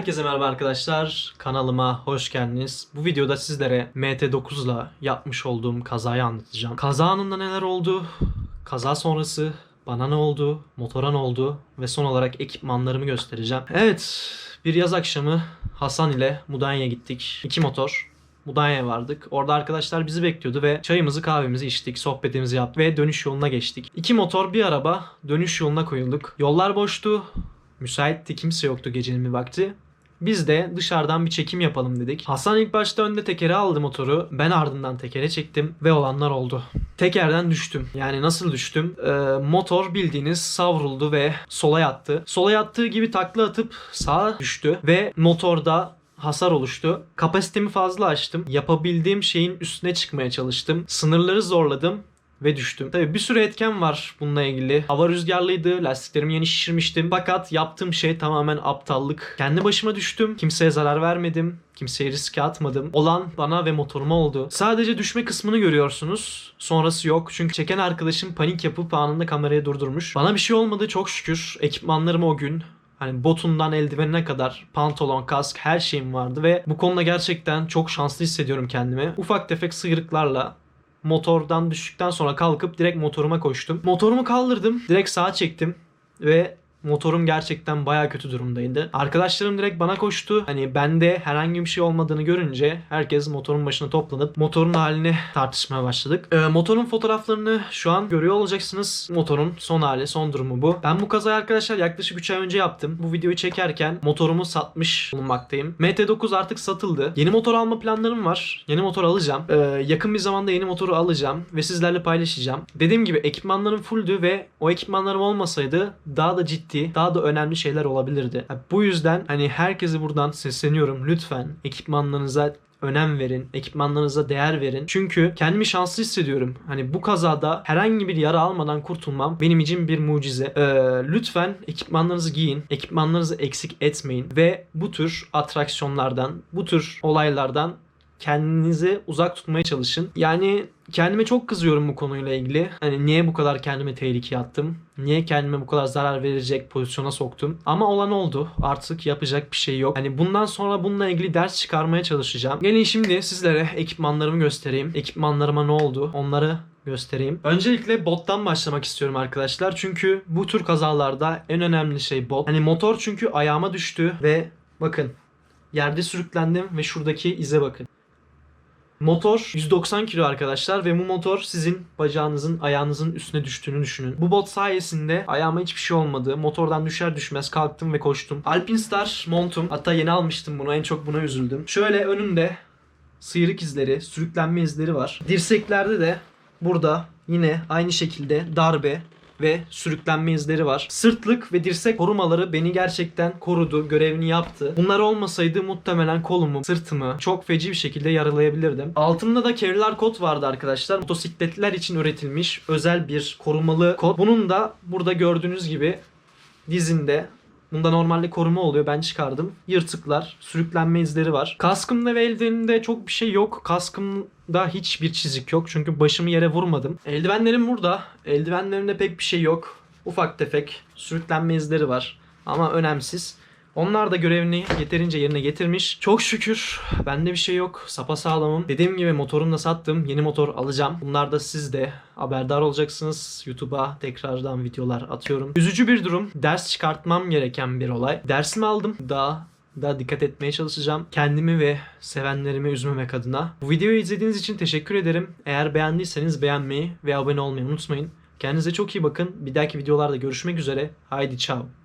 Herkese merhaba arkadaşlar. Kanalıma hoş geldiniz. Bu videoda sizlere MT9 ile yapmış olduğum kazayı anlatacağım. Kaza anında neler oldu? Kaza sonrası bana ne oldu? Motora ne oldu? Ve son olarak ekipmanlarımı göstereceğim. Evet, bir yaz akşamı Hasan ile Mudanya'ya gittik. İki motor. Mudanya'ya vardık. Orada arkadaşlar bizi bekliyordu ve çayımızı kahvemizi içtik, sohbetimizi yaptık ve dönüş yoluna geçtik. İki motor bir araba dönüş yoluna koyulduk. Yollar boştu. Müsaitti kimse yoktu gecenin bir vakti. Biz de dışarıdan bir çekim yapalım dedik. Hasan ilk başta önde tekeri aldı motoru. Ben ardından tekere çektim ve olanlar oldu. Tekerden düştüm. Yani nasıl düştüm? Ee, motor bildiğiniz savruldu ve sola yattı. Sola yattığı gibi takla atıp sağa düştü ve motorda hasar oluştu. Kapasitemi fazla açtım. Yapabildiğim şeyin üstüne çıkmaya çalıştım. Sınırları zorladım ve düştüm. Tabii bir sürü etken var bununla ilgili. Hava rüzgarlıydı, lastiklerimi yeni şişirmiştim. Fakat yaptığım şey tamamen aptallık. Kendi başıma düştüm. Kimseye zarar vermedim. Kimseye riske atmadım. Olan bana ve motoruma oldu. Sadece düşme kısmını görüyorsunuz. Sonrası yok. Çünkü çeken arkadaşım panik yapıp anında kamerayı durdurmuş. Bana bir şey olmadı çok şükür. Ekipmanlarım o gün Hani botundan eldivenine kadar pantolon, kask her şeyim vardı ve bu konuda gerçekten çok şanslı hissediyorum kendimi. Ufak tefek sıyrıklarla motordan düştükten sonra kalkıp direkt motoruma koştum. Motorumu kaldırdım, direkt sağa çektim ve motorum gerçekten baya kötü durumdaydı. Arkadaşlarım direkt bana koştu. Hani bende herhangi bir şey olmadığını görünce herkes motorun başına toplanıp motorun halini tartışmaya başladık. Ee, motorun fotoğraflarını şu an görüyor olacaksınız. Motorun son hali, son durumu bu. Ben bu kazayı arkadaşlar yaklaşık 3 ay önce yaptım. Bu videoyu çekerken motorumu satmış bulunmaktayım. MT9 artık satıldı. Yeni motor alma planlarım var. Yeni motor alacağım. Ee, yakın bir zamanda yeni motoru alacağım ve sizlerle paylaşacağım. Dediğim gibi ekipmanlarım fulldü ve o ekipmanlarım olmasaydı daha da ciddi, daha da önemli şeyler olabilirdi. Bu yüzden hani herkese buradan sesleniyorum. Lütfen ekipmanlarınıza önem verin. Ekipmanlarınıza değer verin. Çünkü kendimi şanslı hissediyorum. Hani bu kazada herhangi bir yara almadan kurtulmam benim için bir mucize. Ee, lütfen ekipmanlarınızı giyin. Ekipmanlarınızı eksik etmeyin. Ve bu tür atraksiyonlardan, bu tür olaylardan kendinizi uzak tutmaya çalışın. Yani kendime çok kızıyorum bu konuyla ilgili. Hani niye bu kadar kendime tehlikeye attım? Niye kendime bu kadar zarar verecek pozisyona soktum? Ama olan oldu. Artık yapacak bir şey yok. Hani bundan sonra bununla ilgili ders çıkarmaya çalışacağım. Gelin şimdi sizlere ekipmanlarımı göstereyim. Ekipmanlarıma ne oldu? Onları göstereyim. Öncelikle bottan başlamak istiyorum arkadaşlar. Çünkü bu tür kazalarda en önemli şey bot. Hani motor çünkü ayağıma düştü ve bakın yerde sürüklendim ve şuradaki ize bakın. Motor 190 kilo arkadaşlar ve bu motor sizin bacağınızın ayağınızın üstüne düştüğünü düşünün. Bu bot sayesinde ayağıma hiçbir şey olmadı. Motordan düşer düşmez kalktım ve koştum. Alpinstar montum. Hatta yeni almıştım bunu. En çok buna üzüldüm. Şöyle önümde sıyrık izleri, sürüklenme izleri var. Dirseklerde de burada yine aynı şekilde darbe ve sürüklenme izleri var. Sırtlık ve dirsek korumaları beni gerçekten korudu, görevini yaptı. Bunlar olmasaydı muhtemelen kolumu, sırtımı çok feci bir şekilde yaralayabilirdim. Altında da Kevlar kot vardı arkadaşlar. Motosikletler için üretilmiş özel bir korumalı kot. Bunun da burada gördüğünüz gibi dizinde Bunda normalde koruma oluyor. Ben çıkardım. Yırtıklar, sürüklenme izleri var. Kaskımda ve eldivenimde çok bir şey yok. Kaskımda hiçbir çizik yok. Çünkü başımı yere vurmadım. Eldivenlerim burada. Eldivenlerimde pek bir şey yok. Ufak tefek sürüklenme izleri var. Ama önemsiz. Onlar da görevini yeterince yerine getirmiş. Çok şükür bende bir şey yok. Sapa sağlamım. Dediğim gibi motorumu da sattım. Yeni motor alacağım. Bunlar da siz de haberdar olacaksınız. YouTube'a tekrardan videolar atıyorum. Üzücü bir durum. Ders çıkartmam gereken bir olay. Dersimi aldım. Daha daha dikkat etmeye çalışacağım. Kendimi ve sevenlerimi üzmemek adına. Bu videoyu izlediğiniz için teşekkür ederim. Eğer beğendiyseniz beğenmeyi ve abone olmayı unutmayın. Kendinize çok iyi bakın. Bir dahaki videolarda görüşmek üzere. Haydi ciao.